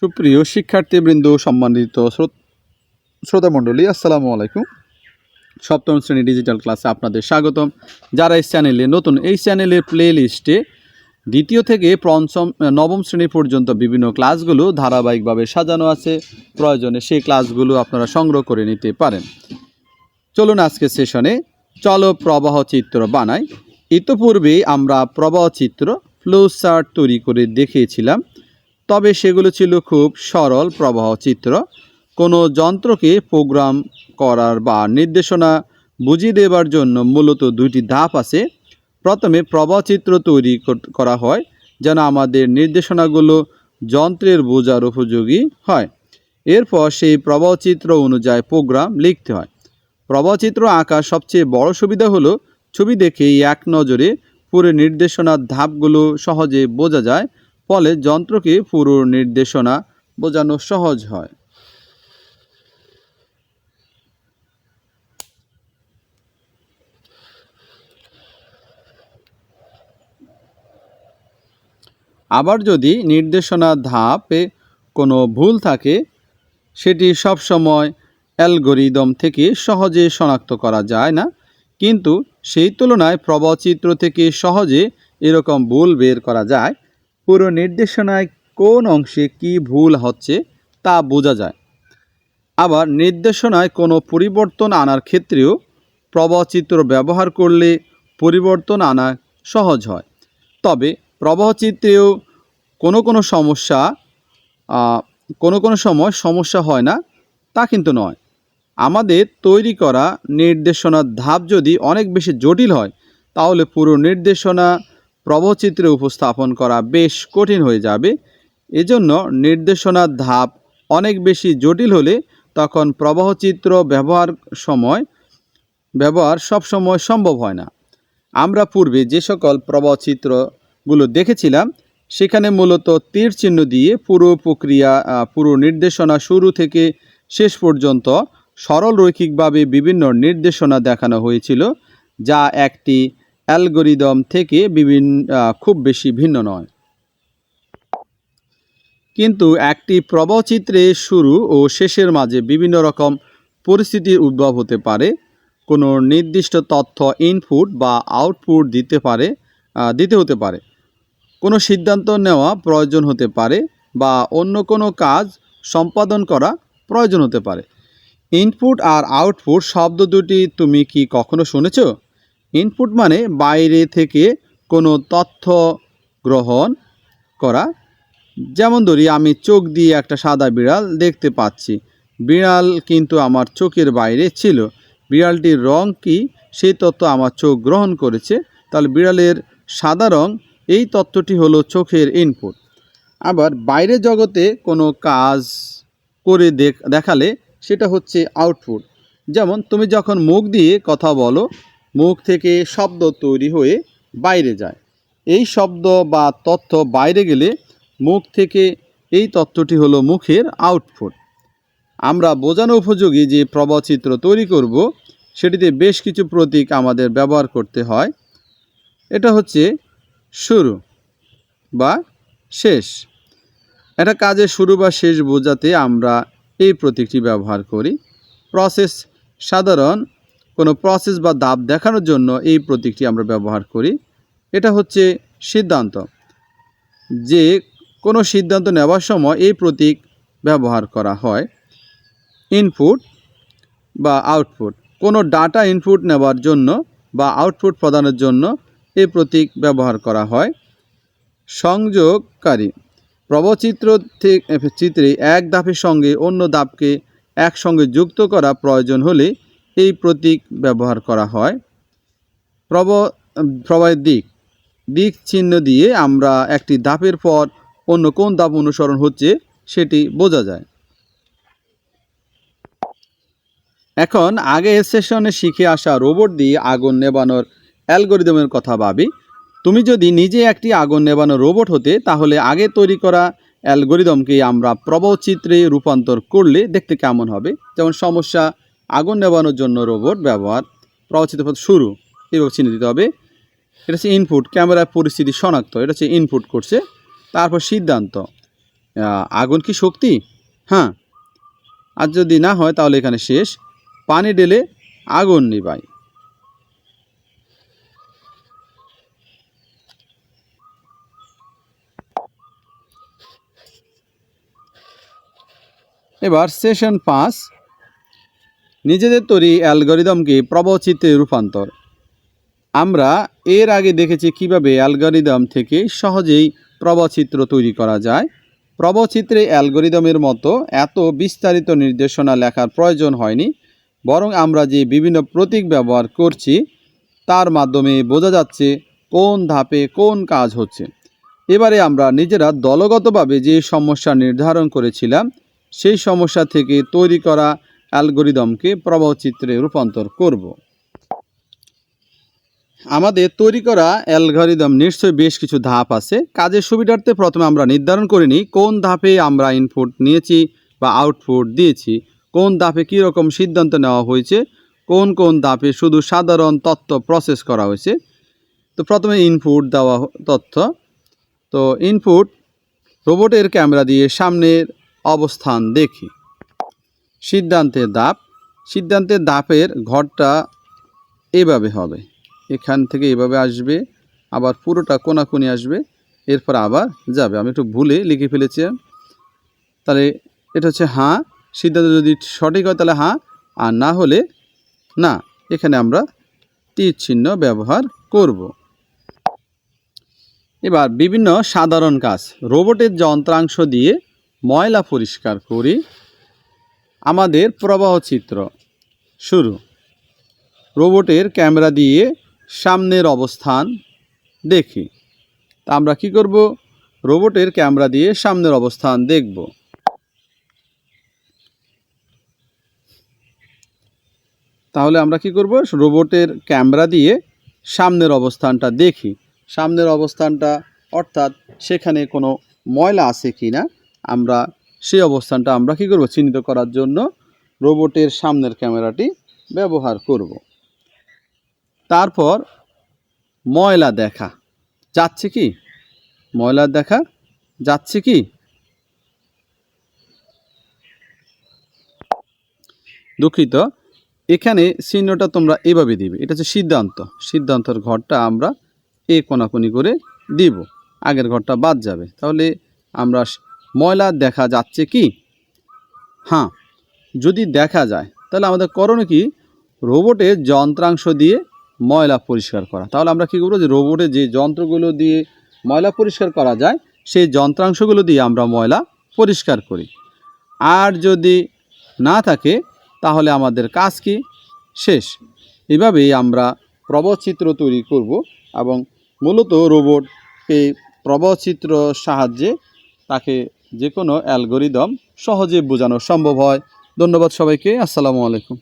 সুপ্রিয় শিক্ষার্থীবৃন্দ, সম্মানিত শ্রো- শ্রোতামণ্ডলী, আসসালামু আলাইকুম। সপ্তম শ্রেণি ডিজিটাল ক্লাসে আপনাদের স্বাগতম। যারা এই চ্যানেলে নতুন, এই চ্যানেলের প্লে লিস্টে দ্বিতীয় থেকে পঞ্চম নবম শ্রেণি পর্যন্ত বিভিন্ন ক্লাসগুলো ধারাবাহিকভাবে সাজানো আছে। প্রয়োজনে সেই ক্লাসগুলো আপনারা সংগ্রহ করে নিতে পারেন। চলুন আজকে সেশনে চলো প্রবাহ চিত্র বানাই। ইতোপূর্বে আমরা প্রবাহ চিত্র ফ্লো চার্ট তৈরি করে দেখিয়েছিলাম। তবে সেগুলো ছিল খুব সরল প্রবাহ চিত্র। কোনো যন্ত্রকে প্রোগ্রাম করার বা নির্দেশনা বুঝিয়ে দেবার জন্য মূলত দুইটি ধাপ আছে। প্রথমে প্রবাহ চিত্র তৈরি কর- হয়, যেন আমাদের নির্দেশনাগুলো যন্ত্রের বোঝার উপযোগী হয়। এরপর সেই প্রবাহ চিত্র অনুযায়ী প্রোগ্রাম লিখতে হয়। প্রবাহ চিত্র আঁকার সবচেয়ে বড় সুবিধা হলো, ছবি দেখেই এক নজরে পুরো নির্দেশনার ধাপগুলো সহজে বোঝা যায়। ফলে যন্ত্রকে পুরো নির্দেশনা বোঝানো সহজ হয়। আবার যদি নির্দেশনা ধাপে কোনো ভুল থাকে, সেটি সবসময় অ্যালগোরিদম থেকে সহজে শনাক্ত করা যায় না, কিন্তু সেই তুলনায় প্রবচিত্র থেকে সহজে এরকম ভুল বের করা যায়। পুরো নির্দেশনায় কোন অংশে কি ভুল হচ্ছে তা বোঝা যায়। আবার নির্দেশনায় কোনো পরিবর্তন আনার ক্ষেত্রেও প্রবাহচিত্র ব্যবহার করলে পরিবর্তন আনা সহজ হয়। তবে প্রবাহচিত্রেও কোনো কোনো সমস্যা কোনো কোনো সময় সমস্যা হয় না, তা কিন্তু নয়। আমাদের তৈরি করা নির্দেশনার ধাপ যদি অনেক বেশি জটিল হয়, তাহলে পুরো নির্দেশনা প্রবচিত্রে উপস্থাপন করা বেশ কঠিন হয়ে যাবে। এজন্য নির্দেশনার ধাপ অনেক বেশি জটিল হলে তখন প্রবাহচিত্র ব্যবহার সময়, ব্যবহার সবসময় সম্ভব হয় না। আমরা পূর্বে যে সকল প্রবাহচিত্রগুলো দেখেছিলাম, সেখানে মূলত তীর চিহ্ন দিয়ে পুরো প্রক্রিয়া পুরো নির্দেশনা শুরু থেকে শেষ পর্যন্ত সরল রৈখিকভাবে বিভিন্ন নির্দেশনা দেখানো হয়েছিল, যা একটি অ্যালগোরিদম থেকে বিভিন্ন খুব বেশি ভিন্ন নয়। কিন্তু একটি প্রবচিত্রে শুরু ও শেষের মাঝে বিভিন্ন রকম পরিস্থিতির উদ্ভব হতে পারে। কোনো নির্দিষ্ট তথ্য ইনপুট বা আউটপুট দিতে পারে দিতে হতে পারে। কোনো সিদ্ধান্ত নেওয়া প্রয়োজন হতে পারে বা অন্য কোনো কাজ সম্পাদন করা প্রয়োজন হতে পারে। ইনপুট আর আউটপুট শব্দ দুটি তুমি কি কখনো শুনেছ? ইনপুট মানে বাইরে থেকে কোনো তথ্য গ্রহণ করা। যেমন ধরি, আমি চোখ দিয়ে একটা সাদা বিড়াল দেখতে পাচ্ছি। বিড়াল কিন্তু আমার চোখের বাইরে ছিল। বিড়ালটির রং কি? সেই তথ্য আমার চোখ গ্রহণ করেছে। তাহলে বিড়ালের সাদা রং, এই তথ্যটি হলো চোখের ইনপুট। আবার বাইরে জগতে কোনো কাজ করে দেখ- দেখালে সেটা হচ্ছে আউটপুট। যেমন তুমি যখন মুখ দিয়ে কথা বলো মুখ থেকে শব্দ তৈরি হয়ে বাইরে যায়। এই শব্দ বা তথ্য বাইরে গেলে মুখ থেকে এই তথ্যটি হলো মুখের আউটপুট আমরা বোঝানো উপযোগী যে প্রবচিত্র তৈরি করব, সেটিতে বেশ কিছু প্রতীক আমাদের ব্যবহার করতে হয়। এটা হচ্ছে শুরু বা শেষ। একটা কাজে শুরু বা শেষ বোঝাতে আমরা এই প্রতীকটি ব্যবহার করি। প্রসেস সাধারণ কোনো প্রসেস বা ধাপ দেখানোর জন্য এই প্রতীকটি আমরা ব্যবহার করি। এটা হচ্ছে সিদ্ধান্ত। যে কোনো সিদ্ধান্ত নেওয়ার সময় এই প্রতীক ব্যবহার করা হয়। ইনপুট বা আউটপুট কোনো ডাটা ইনপুট নেওয়ার জন্য বা আউটপুট প্রদানের জন্য এই প্রতীক ব্যবহার করা হয়। সংযোগকারী। প্রবচিত্র চিত্রে এক ধাপের সঙ্গে অন্য ধাপকে একসঙ্গে যুক্ত করা প্রয়োজন হলে এই প্রতীক ব্যবহার করা হয়। প্রব, প্রবাহের দিক দিক চিহ্ন দিয়ে আমরা একটি ধাপের পর অন্য কোন ধাপ অনুসরণ হচ্ছে সেটি বোঝা যায়। এখন আগে সেশনে শিখে আসা রোবট দিয়ে আগুন নেবানোর অ্যালগোরিদমের কথা ভাবি। তুমি যদি নিজে একটি আগুন নেবানো রোবট হতে, তাহলে আগে তৈরি করা অ্যালগোরিদমকে আমরা প্রবচিত্রে রূপান্তর করলে দেখতে কেমন হবে? যেমন সমস্যা আগুন নেবানোর জন্য রোবট ব্যবহার প্রবচিত্র পথ শুরু। এভাবে চিনে দিতে হবে। এটা হচ্ছে ইনপুট ক্যামেরার পরিস্থিতি শনাক্ত। এটা হচ্ছে ইনপুট করছে। তারপর সিদ্ধান্ত। আগুন কি শক্তি? হ্যাঁ। আর যদি না হয়, তাহলে এখানে শেষ। পানি ডেলে আগুন নিবাই। এবার সেশন পাঁচ। নিজেদের তৈরি অ্যালগরিদমকে প্রবচিত্রে রূপান্তর? আমরা এর আগে দেখেছি কীভাবে অ্যালগরিদম থেকে সহজেই প্রবচিত্র তৈরি করা যায়। প্রবচিত্রে অ্যালগরিদমের মতো এত বিস্তারিত নির্দেশনা লেখার প্রয়োজন হয়নি, বরং আমরা যে বিভিন্ন প্রতীক ব্যবহার করছি, তার মাধ্যমে বোঝা যাচ্ছে কোন ধাপে কোন কাজ হচ্ছে। এবারে আমরা নিজেরা দলগতভাবে যে সমস্যা নির্ধারণ করেছিলাম, সেই সমস্যা থেকে তৈরি করা অ্যালগরিদমকে প্রবচিত্রে রূপান্তর করব। আমাদের তৈরি করা অ্যালগরিদম নিশ্চয়ই বেশ কিছু ধাপ আছে। কাজের সুবিধার্থে প্রথমে আমরা নির্ধারণ করে নিই কোন ধাপে আমরা ইনপুট নিয়েছি বা আউটপুট দিয়েছি, কোন ধাপে কী রকম সিদ্ধান্ত নেওয়া হয়েছে, কোন কোন ধাপে শুধু সাধারণ তথ্য প্রসেস করা হয়েছে। তো প্রথমে ইনপুট দেওয়া তথ্য। তো ইনপুট রোবটের ক্যামেরা দিয়ে সামনের অবস্থান দেখি। সিদ্ধান্তের দাপ। সিদ্ধান্তের দাপের ঘরটা এভাবে হবে। এখান থেকে এভাবে আসবে, আবার পুরোটা কোনাকুনি আসবে, এরপর আবার যাবে। আমি একটু ভুলে লিখে ফেলেছি। তাহলে এটা হচ্ছে হাঁ। সিদ্ধান্ত যদি সঠিক হয় তাহলে হাঁ, আর না হলে না। এখানে আমরা তীর চিহ্ন ব্যবহার করব। এবার বিভিন্ন সাধারণ কাজ। রোবটের যন্ত্রাংশ দিয়ে ময়লা পরিষ্কার করি। আমাদের প্রবাহ চিত্র। শুরু। রোবটের ক্যামেরা দিয়ে সামনের অবস্থান দেখি। তা আমরা কি করব? রোবটের ক্যামেরা দিয়ে সামনের অবস্থান দেখব। তাহলে আমরা কি করব? রোবটের ক্যামেরা দিয়ে সামনের অবস্থানটা দেখি। সামনের অবস্থানটা অর্থাৎ সেখানে কোনো ময়লা আছে কি না আমরা সেই অবস্থানটা আমরা কি করব? চিহ্নিত করার জন্য রোবটের সামনের ক্যামেরাটি ব্যবহার করব। তারপর ময়লা দেখা। যাচ্ছে কি? ময়লা দেখা। যাচ্ছে কি? দুঃখিত। এখানে চিহ্নটা তোমরা এভাবে দিবে। এটা হচ্ছে সিদ্ধান্ত। সিদ্ধান্তর ঘরটা আমরা এ কোনাকুনি করে দিব। আগের ঘরটা বাদ যাবে। তাহলে আমরা ময়লা দেখা যাচ্ছে কি? হ্যাঁ যদি দেখা যায়, তাহলে আমাদের করণীয় কি? রোবটের যন্ত্রাংশ দিয়ে ময়লা পরিষ্কার করা। তাহলে আমরা কী করব যে রোবটের যে যন্ত্রগুলো দিয়ে ময়লা পরিষ্কার করা যায়, সেই যন্ত্রাংশগুলো দিয়ে আমরা ময়লা পরিষ্কার করি। আর যদি না থাকে, তাহলে আমাদের কাজ কি? শেষ। এভাবেই আমরা প্রবচিত্র তৈরি করব এবং মূলত রোবটকে প্রবচিত্র সাহায্যে তাকে যে কোনো অ্যালগোরিদম সহজে বোঝানো সম্ভব হয়। ধন্যবাদ সবাইকে। আসসালামু আলাইকুম।